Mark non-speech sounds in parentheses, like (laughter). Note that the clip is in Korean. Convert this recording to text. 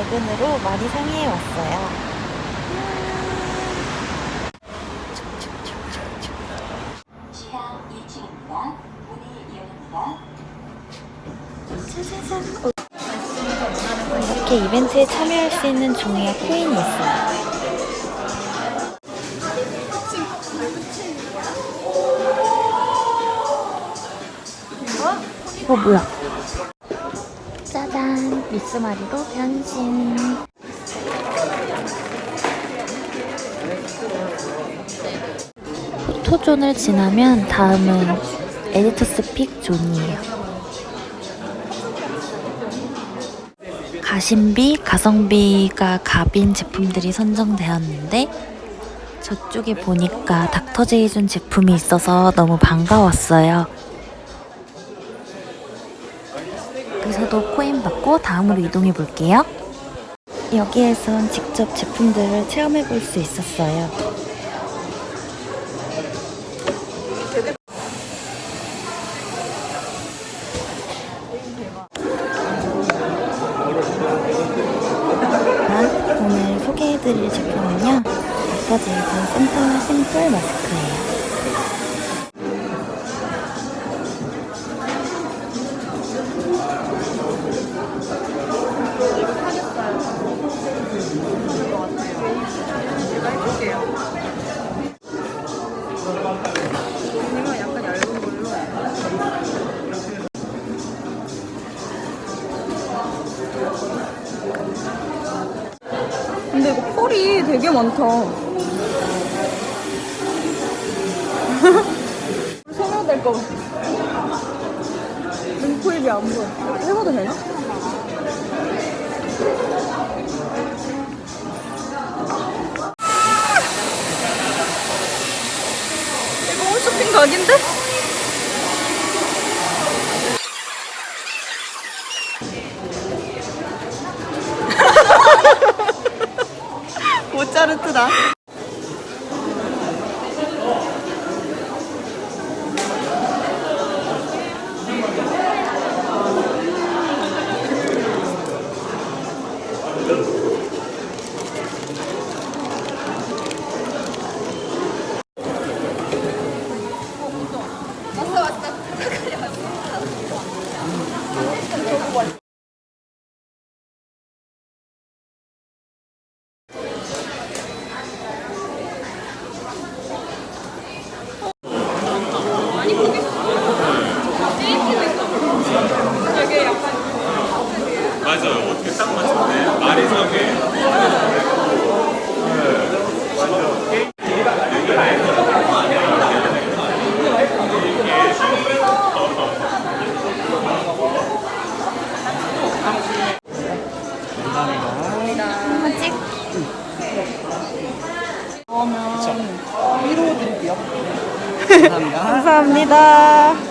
주변으로 많이 상해해 왔어요. 지하 2층입니다. 문이 열립니다. 짜자잔. 어, 이렇게 이벤트에 참여할 수 있는 종이와 코인이 있어요. 어, 뭐야? 미스마리로 변신. 포토존을 지나면 다음은 에디터스 픽 존이에요. 가심비, 가성비가 갑인 제품들이 선정되었는데 저쪽에 보니까 닥터 제이준 제품이 있어서 너무 반가웠어요. 여기서도 코인 받고 다음으로 이동해 볼게요. 여기에선 직접 제품들을 체험해 볼 수 있었어요. 오늘 소개해드릴 제품은요. 닥터제이준 센터 샘플 마스크예요. 근데 이거 펄이 되게 많다. (laughs) 소모될 거 같아. 눈코입이 안 보여. 해봐도 되나? 이거 홈쇼핑 각인데? 모짜르트다. 맞아요. 어떻게 딱 맞췄네. 말이 상해. 찍. 감사합니다. (laughs) (laughs)